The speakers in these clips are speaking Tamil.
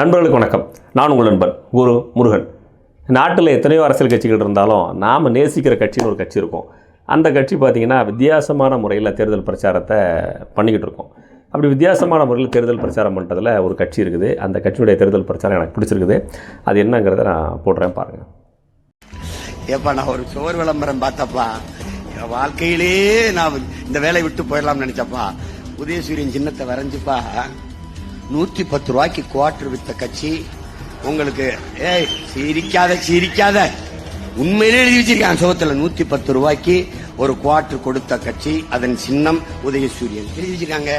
நண்பர்களுக்கு வணக்கம். நான் உங்கள் நண்பன் குரு முருகன். நாட்டில் எத்தனையோ அரசியல் கட்சிகள் இருந்தாலும் நாம் நேசிக்கிற கட்சின்னு ஒரு கட்சி இருக்கும். அந்த கட்சி பார்த்திங்கன்னா வித்தியாசமான முறையில் தேர்தல் பிரச்சாரத்தை பண்ணிக்கிட்டு இருக்கோம். அப்படி வித்தியாசமான முறையில் தேர்தல் பிரச்சாரம் பண்ணுறதுல ஒரு கட்சி இருக்குது. அந்த கட்சியுடைய தேர்தல் பிரச்சாரம் எனக்கு பிடிச்சிருக்குது. அது என்னங்கிறத நான் போடுறேன் பாருங்கள் ஏப்பா நான் ஒரு சோறு விளம்பரம் பார்த்தப்பா. என் வாழ்க்கையிலே நான் இந்த வேலையை விட்டு போயிடலாம்னு நினச்சப்பா. உதயசூரியன் சின்னத்தை வரைஞ்சுப்பா. நூத்தி பத்து ரூபாய்க்கு குவார்டர் வித்த கட்சி உங்களுக்கு ஏய் சிரிக்காத சிரிக்காத. உண்மையிலே எழுதி வச்சிருக்காங்க சோகத்துல. நூத்தி பத்து ரூபாய்க்கு ஒரு குவார்டர் கொடுத்த கட்சி அதன் சின்னம் உதயசூரியன். எழுதி வச்சிருக்காங்க.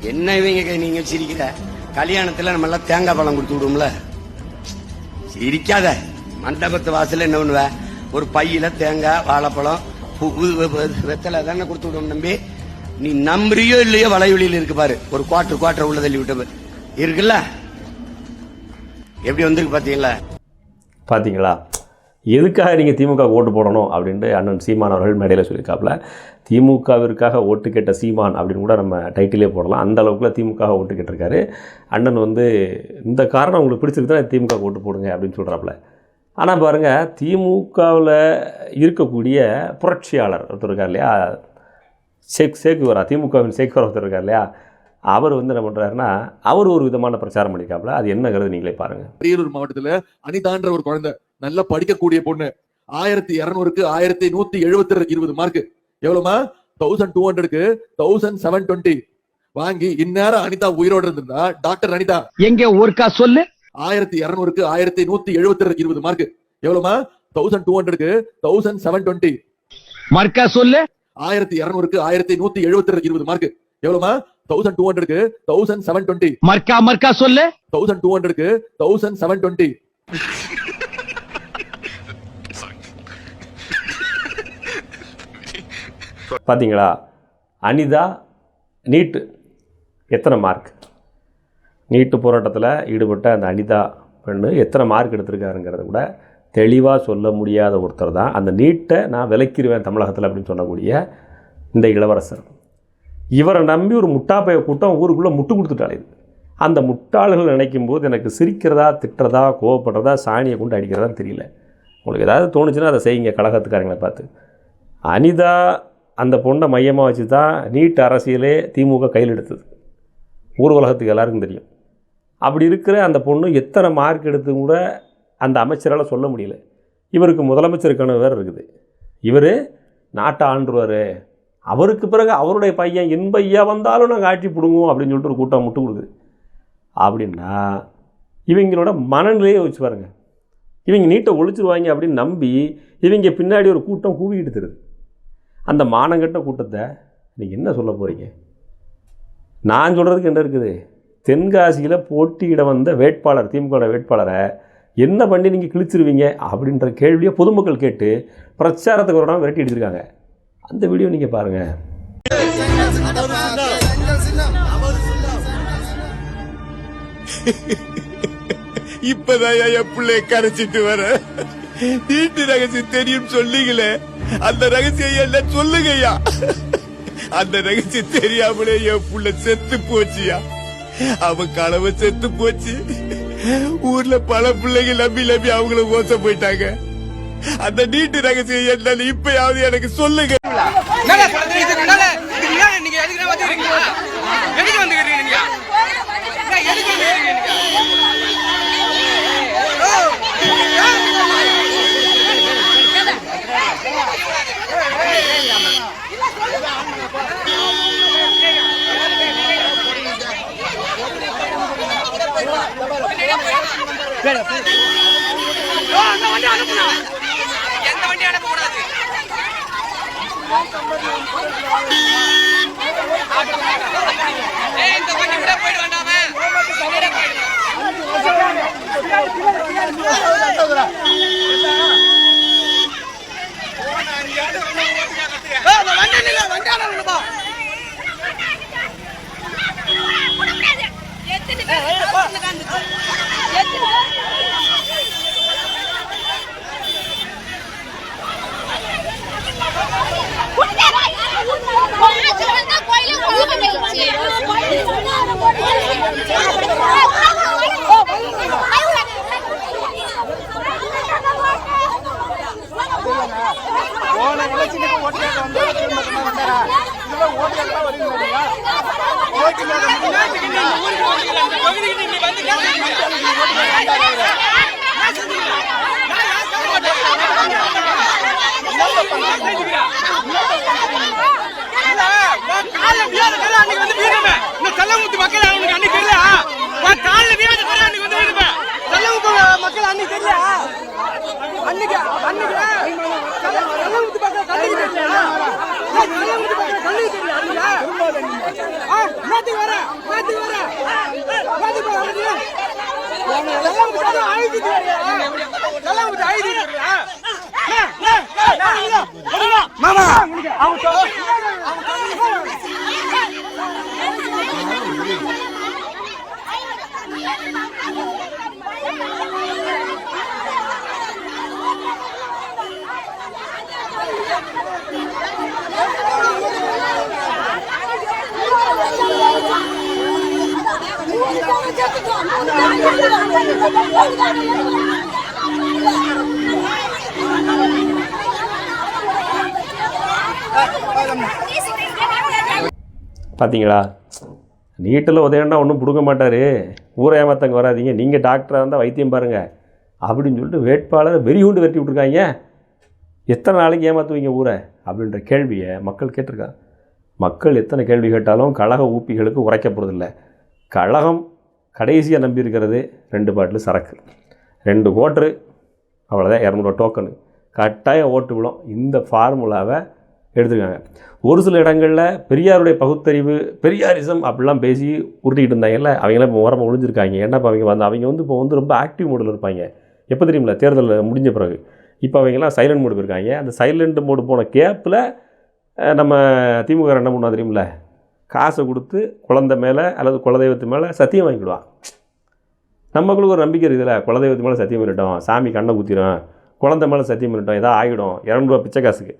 என்ன இவங்க நீங்க சிரிக்கிற? கல்யாணத்துல நம்ம எல்லாம் தேங்காய் பழம் கொடுத்து விடுவோம்ல. சிரிக்காத. மண்டபத்து வாசல்ல என்ன பண்ணுவ? ஒரு பையில தேங்காய் வாழைப்பழம் வெத்தலை தானே கொடுத்து விடுவோம் நம்பி. நீ நம்புறியோ இல்லையோ வளைவெளியில் இருக்கு பாரு. ஒரு குவாட்டர் குவாட்டர் உள்ள தள்ளி விட்டு இருக்குல்ல? எப்படி வந்திருக்கு பாத்தீங்களா? பார்த்தீங்களா எதுக்காக நீங்கள் திமுக ஓட்டு போடணும் அப்படின்ட்டு அண்ணன் சீமான் அவர்கள் மேடையில் சொல்லியிருக்காப்புல. திமுகவிற்காக ஓட்டு கேட்ட சீமான் அப்படின்னு கூட நம்ம டைட்டிலே போடலாம். அந்த அளவுக்குல திமுக ஓட்டு கேட்டிருக்காரு. அண்ணன் வந்து இந்த காரணம் உங்களுக்கு பிடிச்சிருக்குதான் திமுக ஓட்டு போடுங்க அப்படின்னு சொல்கிறாப்புல ஆனால் பாருங்கள் திமுகவில் இருக்கக்கூடிய புரட்சியாளர் ஒருத்தர் இருக்கார் இல்லையா? சேக் சேக்குவரா திமுகவின் சேக்குவரா ஒருத்தர் இருக்கார் இல்லையா அவர் வந்து என்ன பண்ணுறாருன்னா அவர் ஒரு விதமான பிரச்சாரம் பண்ணியிருக்காப்புல அது என்னங்கிறது நீங்களே பாருங்கள் அரியலூர் மாவட்டத்துல அனிதான்ற ஒரு குழந்தை நல்லா படிக்கக்கூடிய பொண்ணு. ஆயிரத்தி இருநூறுக்கு ஆயிரத்தி நூத்தி எழுபத்தி இருபது மார்க் எவ்வளவுமா? தௌசண்ட் டூ ஹண்ட்ரட்க்கு தௌசண்ட் செவன் டுவெண்ட்டி வாங்கி இந்நேரம் அனிதா உயிரோட இருந்திருந்தா டாக்டர் அனிதா. எங்க ஒருக்கா சொல்லு? ஆயிரத்தி இருநூறுக்கு ஆயிரத்தி நூத்தி எழுபத்தி இருபது மார்க் எவ்வளவுமா? தௌசண்ட் டூ ஹண்ட்ரட்க்கு தௌசண்ட் செவன் டுவெண்ட்டி மர்க்கா சொல்லு. ஆயிரத்தி இருநூறுக்கு ஆயிரத்தி நூத்தி எழுபத்தி இருபது மார்க் எவ்வளவுமா தௌசண்ட் டூ ஹண்ட்ரட்க்கு தௌசண்ட் செவன் டுவெண்ட்டி மர்க்கா மர்க்கா சொல்லு. தௌசண்ட் டூ ஹண்ட்ரட்க்கு தௌசண்ட் செவன் டுவெண்ட்டி பார்த்தீங்களா அனிதா நீட்டு. எத்தனை மார்க்? நீட்டு போராட்டத்தில் ஈடுபட்ட அந்த அனிதா பெண்ணு எத்தனை மார்க் எடுத்திருக்காருங்கிறத கூட தெளிவாக சொல்ல முடியாத ஒருத்தர் தான். அந்த நீட்டை நான் விலக்கிடுவேன் தமிழகத்தில் அப்படின்னு சொல்லக்கூடிய இந்த இளவரசர். இவரை நம்பி ஒரு முட்டாப்பைய கூட்டம் ஊருக்குள்ளே முட்டு கொடுத்துட்டாலே. அந்த முட்டாள்கள் நினைக்கும் போது எனக்கு சிரிக்கிறதா திட்டுறதா கோவப்படுறதா சாணியை கொண்டு அடிக்கிறதான்னு தெரியல. உங்களுக்கு ஏதாவது தோணுச்சுன்னா அதை செய்யுங்க கழகத்துக்காரங்களை பார்த்து. அனிதா அந்த பொண்ணை மையமாக வச்சு தான் நீட் அரசியலே திமுக கையில் எடுத்தது. ஊர் உலகத்துக்கு எல்லாருக்கும் தெரியும். அப்படி இருக்கிற அந்த பொண்ணு எத்தனை மார்க் எடுத்து கூட அந்த அமைச்சரால் சொல்ல முடியல. இவருக்கு முதலமைச்சர் கனவு வேறு இருக்குது. இவர் நாட்டை ஆண்டுருவார். அவருக்கு பிறகு அவருடைய பையன் என் ஐயா வந்தாலும் நாங்கள் ஆட்சி பிடுங்குவோம் அப்படின்னு சொல்லிட்டு ஒரு கூட்டம் முட்டு கொடுக்குது. அப்படின்னா இவங்களோட மனநிலையை வச்சு பாருங்க. இவங்க நீட்டை ஒழிச்சிருவாங்க அப்படின்னு நம்பி இவங்க பின்னாடி ஒரு கூட்டம் கூவிக்கிட்டு தருது அந்த மானங்கட்ட கூட்டத்தை நீங்கள் என்ன சொல்ல போகிறீங்க நான் சொல்கிறதுக்கு என்ன இருக்குது? தென்காசியில் போட்டியிட வந்த வேட்பாளர் திமுக வேட்பாளரை என்ன பண்ணி நீங்கள் கிழிச்சிருவீங்க அப்படின்ற கேள்வியை பொதுமக்கள் கேட்டு பிரச்சாரத்துக்கு ஒரு விரட்டி அடிச்சிருக்காங்க. அந்த வீடியோ நீங்கள் பாருங்கள் இப்பதான் என் பிள்ளைய கரைச்சிட்டு வர. தீட்டு ரகசியம் தெரியும் சொல்லுங்களே. அந்த ரகசியம் என்ன சொல்லுங்கய்யா. அந்த ரகசியம் தெரியாமலே என் புள்ள செத்து போச்சியா அவன் கனவு செத்து போச்சு. ஊர்ல பல பிள்ளைங்க நம்பி நம்பி அவங்கள மோசம் போயிட்டாங்க. அந்த நீட்டு ரகசியம் என்னன்னு இப்பயாவது எனக்கு சொல்லுங்க என்னடா சொல்றீங்க? இது என்னடா? இது என்ன நீங்க எதுக்கு வந்துக்கிறீங்க? எதுக்கு வந்துக்கிறீங்க நீங்க? என்ன எதுக்கு வந்துக்கிறீங்க நீங்க? ஓ, அந்த வண்டி அனுப்புனா. எந்த வண்டி அனுப்பக்கூடாது இந்த வண்டி விட போயிடு வேண்டாமே விட போயிடு. ஏய், அந்த வண்டி நில்லு, வண்டி ஆள நில்லுப்பா. எத்தனை பேர் உட்கார்ந்துருக்காங்க? எத்தனை பேர்? கோயிலுக்கு போன எலெக்ஷனுக்கு ஓட்டு கேட்க வந்தா திரும்ப திரும்ப வந்தாரா இதெல்லாம் ஓட்டு கேட்க வருவீங்க இல்லையா ஓட்டு கேட்க இந்த பகுதிக்கு நீ வந்து காலைல வியாதி கடை அன்னைக்கு வந்து வீடுமே இந்த செல்லமுத்து மக்கள் அவனுக்கு அன்னைக்கு தெரியல உன் காலைல வியாதி கடை அன்னைக்கு வந்து வீடுமே செல்லமுத்து மக்கள் அன்னைக்கு தெரியல அன்னைக்கு அன்னைக்கு செல்ல- செல்லமுத்து மக்கள் கண்ணுக்கு தெரியல செல்லமுத்து மக்கள் கண்ணுக்கு தெரியல அன்னைக்கு ஆ மாத்தி வர மாத்தி வர மாத்தி வர செல்லமுத்து நல்லா ஆயுதி தெரியல செல்லமுத்து ஆயுதி தெரியல மாமா அவங்க பார்த்தீங்களா நீட்டில் உதயம்னா ஒன்றும் பிடுங்க மாட்டார். ஊரை ஏமாத்தங்க வராதீங்க. நீங்கள் டாக்டராக இருந்தால் வைத்தியம் பாருங்கள் அப்படின்னு சொல்லிட்டு வேட்பாளரை வெறிகுண்டு வெட்டி விட்ருக்காங்க எத்தனை நாளைக்கு ஏமாற்றுவீங்க ஊரை? அப்படின்ற கேள்வியை மக்கள் கேட்டிருக்காங்க மக்கள் எத்தனை கேள்வி கேட்டாலும் கழக ஊப்பிகளுக்கு உரைக்க போகிறதில்ல கழகம் கடைசியாக நம்பியிருக்கிறது ரெண்டு பாட்டில் சரக்கு. ரெண்டு ஓட்ரு அவ்வளோதான் இரநூறுவா டோக்கனு. கட்டாயம் ஓட்டு விழும். இந்த ஃபார்முலாவை எடுத்துருக்காங்க. ஒரு சில இடங்களில் பெரியாருடைய பகுத்தறிவு பெரியாரிசம் அப்படிலாம் பேசி உருட்டிக்கிட்டு இருந்தாங்கல்ல அவங்களாம் இப்போ ஓரமாக ஒழிஞ்சிருக்காங்க ஏன்னா இப்போ அவங்க வந்து அவங்க வந்து இப்போ வந்து ரொம்ப ஆக்டிவ் மோடில் இருப்பாங்க. எப்போ தெரியுமில்ல தேர்தல் முடிஞ்ச பிறகு. இப்போ அவங்கெல்லாம் சைலண்ட் மோடு போயிருக்காங்க அந்த சைலண்ட் மோடு போன கேப்பில் நம்ம திமுக என்ன பண்ணால் தெரியுமில்ல காசை கொடுத்து குழந்தை மேலே அல்லது குலதெய்வத்து மேலே சத்தியம் வாங்கிடுவான் நம்மளுக்கு ஒரு நம்பிக்கை இருக்குதுல்ல குலதெய்வத்து மேலே சத்தியம் பண்ணிட்டோம் சாமி கண்ணை குத்திரும் குழந்தை மேலே சத்தியம் பண்ணிட்டோம் ஏதோ ஆகிடும் இரநூறுவா பிச்சை காசுக்கு.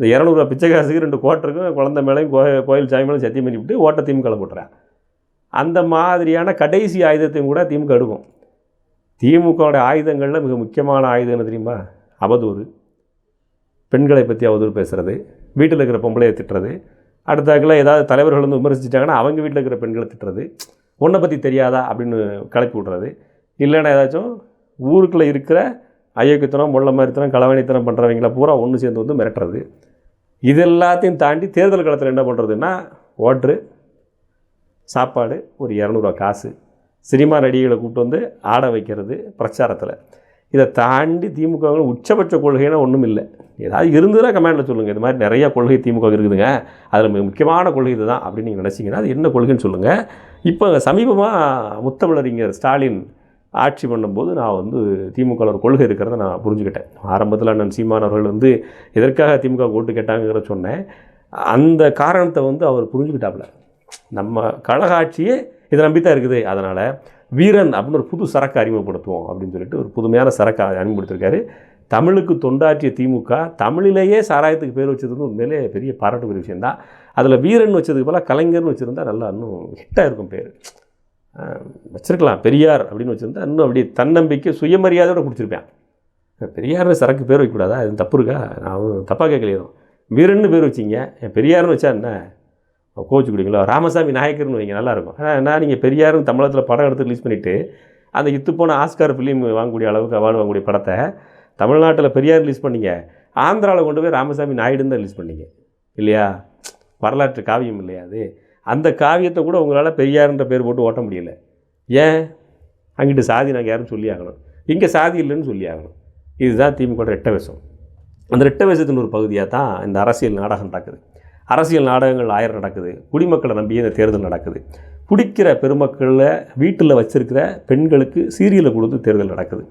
இந்த இரநூறுவா பிச்சை காசுக்கு ரெண்டு கோட்டருக்கும் குழந்தை மேலேயும் கோ கோயில் சாமி மேலே சத்தியம் பண்ணிவிட்டு ஓட்ட திமுக போட்டுறேன். அந்த மாதிரியான கடைசி ஆயுதத்தையும் கூட திமுக எடுக்கும். திமுகவோட ஆயுதங்களில் மிக முக்கியமான ஆயுதம் என்ன தெரியுமா? அவதூறு. பெண்களை பற்றி அவதூறு பேசுகிறது வீட்டில் இருக்கிற பொம்பளையை திட்டுறது அடுத்தாக்கில் ஏதாவது தலைவர்கள் வந்து விமர்சிச்சிட்டாங்கன்னா அவங்க வீட்டில் இருக்கிற பெண்களை திட்டுறது உன்னை பற்றி தெரியாதா அப்படின்னு கிளப்பி விட்றது. இல்லைன்னா ஏதாச்சும் ஊருக்குள்ளே இருக்கிற அயோக்கியத்தனம் முள்ள மாதிரித்தனம் களவாணித்தனம் பண்ணுறவங்கள பூரா ஒன்று சேர்ந்து வந்து மிரட்டுறது. இது எல்லாத்தையும் தாண்டி தேர்தல் காலத்தில் என்ன பண்ணுறதுன்னா ஓட்ரு சாப்பாடு ஒரு இரநூறுவா காசு சினிமா நடிகைகளை கூப்பிட்டு வந்து ஆட வைக்கிறது பிரச்சாரத்தில். இதை தாண்டி திமுக உச்சபட்ச கொள்கைன்னா ஒன்றும் இல்லை ஏதாவது இருந்ததுன்னா கமெண்டில் சொல்லுங்கள் இது மாதிரி நிறைய கொள்கை திமுக இருக்குதுங்க. அதில் மிக முக்கியமான கொள்கை இதுதான் அப்படின்னு நீங்கள் நினச்சிங்கன்னா அது என்ன கொள்கைன்னு சொல்லுங்கள் இப்போ சமீபமாக முத்தமிழறிஞர் ஸ்டாலின் ஆட்சி பண்ணும்போது நான் வந்து திமுக ஒரு கொள்கை இருக்கிறத நான் புரிஞ்சுக்கிட்டேன். ஆரம்பத்தில் அண்ணன் சீமான் அவர்கள் வந்து எதற்காக திமுக ஓட்டு கேட்டாங்கிற சொன்னேன். அந்த காரணத்தை வந்து அவர் புரிஞ்சுக்கிட்டாப்புல. நம்ம கழக ஆட்சியே இதை நம்பி தான் இருக்குது. அதனால் வீரன் அப்படின்னு ஒரு புது சரக்கு அறிமுகப்படுத்துவோம் அப்படின்னு சொல்லிட்டு ஒரு புதுமையான சரக்கு அறிமுகப்படுத்திருக்காரு. தமிழுக்கு தொண்டாற்றிய திமுக தமிழிலேயே சாராயத்துக்கு பேர் வச்சது வந்து உண்மையிலே பெரிய பாராட்டுக்குரிய விஷயந்தான் அதில் வீரன் வச்சதுக்கு போல் கலைஞர்னு வச்சுருந்தா நல்லா இன்னும் ஹிட்டாக இருக்கும் பேர். வச்சுருக்கலாம். பெரியார் அப்படின்னு வச்சுருந்தா இன்னும் அப்படியே தன்னம்பிக்கை சுயமரியாதையோட கொடுத்துருப்பேன் பெரியார்னு சரக்கு பேர் வைக்கக்கூடாதா? இது தப்பு இருக்கா? நான் தப்பாக கேட்கலையோ வீரன்னு பேர் வச்சிங்க. பெரியார்னு வச்சா என்ன? கோச்சுக்கிடுங்களா ராமசாமி நாயக்கர்னு வைங்க நல்லாயிருக்கும் ஆனால் என்ன நீங்கள் பெரியாரும் தமிழகத்தில் படம் எடுத்து ரிலீஸ் பண்ணிவிட்டு அந்த இத்து போன ஆஸ்கார் ஃபிலிம் வாங்கக்கூடிய அளவுக்கு அவார்டு வாங்கக்கூடிய படத்தை தமிழ்நாட்டில் பெரியார் ரிலீஸ் பண்ணீங்க. ஆந்திராவில் கொண்டு போய் ராமசாமி நாயுடுன்னு தான் ரிலீஸ் பண்ணீங்க. இல்லையா? வரலாற்று காவியம் இல்லையா அது? அந்த காவியத்தை கூட உங்களால் பெரியார்ன்ற பேர் போட்டு ஓட்ட முடியல. ஏன்? அங்கிட்டு சாதி நாங்கள் யாரும் சொல்லி ஆகணும். இங்கே சாதி இல்லைன்னு சொல்லி ஆகணும். இதுதான் திமுக ரெட்ட வேஷம். அந்த ரெட்ட வேஷத்தின் ஒரு பகுதியாக தான் இந்த அரசியல் நாடகம் நடக்குது. அரசியல் நாடகங்கள் ஆயிரம் நடக்குது. குடிமக்களை நம்பியே இந்த தேர்தல் நடக்குது. குடிக்கிற பெருமக்களில் வீட்டில் வச்சுருக்கிற பெண்களுக்கு சீரியலை கொடுத்து தேர்தல் நடக்குது.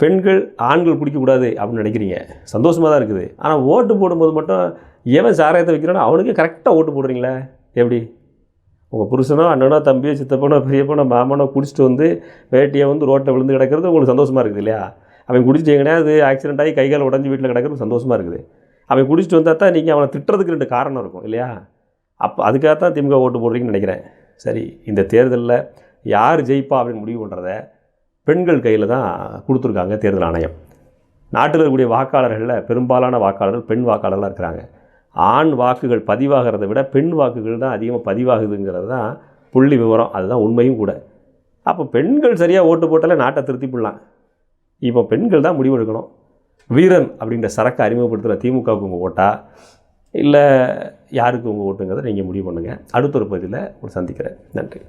பெண்கள் ஆண்கள் குடிக்கக்கூடாது அப்படின்னு நினைக்கிறீங்க. சந்தோஷமாக தான் இருக்குது. ஆனால் ஓட்டு போடும்போது மட்டும் எவன் சாராயத்தை வைக்கிறானோ அவனுக்கு கரெக்டாக ஓட்டு போடுறீங்களே? எப்படி? உங்கள் புருஷனோ அண்ணனோ தம்பியோ சித்தப்பனோ பெரியப்பனோ மாமனோ குடிச்சிட்டு வந்து வேட்டியை வந்து ரோட்டில் விழுந்து கிடக்கிறது உங்களுக்கு சந்தோஷமாக இருக்குது இல்லையா? அவன் குடிச்சிட்டு அது ஆக்சிடென்ட் ஆகி கை கால் உடஞ்சி வீட்டில் கிடக்கிறது சந்தோஷமாக இருக்குது. அவன் குடிச்சிட்டு வந்தால் தான் நீங்கள் அவனை திட்டுறதுக்கு ரெண்டு காரணம் இருக்கும் இல்லையா? அப்போ அதுக்காக தான் திமுக ஓட்டு போடுறீங்கன்னு நினைக்கிறேன். சரி இந்த தேர்தலில் யார் ஜெயிப்பா அப்படின்னு முடிவு பண்ணுறத பெண்கள் கையில் தான் கொடுத்துருக்காங்க தேர்தல் ஆணையம். நாட்டில் இருக்கக்கூடிய வாக்காளர்களில் பெரும்பாலான வாக்காளர்கள் பெண் வாக்காளர்களாக இருக்கிறாங்க. ஆண் வாக்குகள் பதிவாகிறத விட பெண் வாக்குகள் தான் அதிகமாக பதிவாகுதுங்கிறது தான் புள்ளி விவரம். அதுதான் உண்மையும் கூட. அப்போ பெண்கள் சரியாக ஓட்டு போட்டாலே நாட்டை திருத்தி போடலாம் இப்போ பெண்கள் தான் முடிவெடுக்கணும் வீரன் அப்படின்ற சரக்கை அறிமுகப்படுத்துகிற திமுகவுக்கு உங்கள் ஓட்டா? இல்லை யாருக்கு உங்கள் ஓட்டுங்கிறத நீங்கள் முடிவு பண்ணுங்கள் அடுத்த ஒரு பகுதியில் உங்களை சந்திக்கிறேன். நன்றி.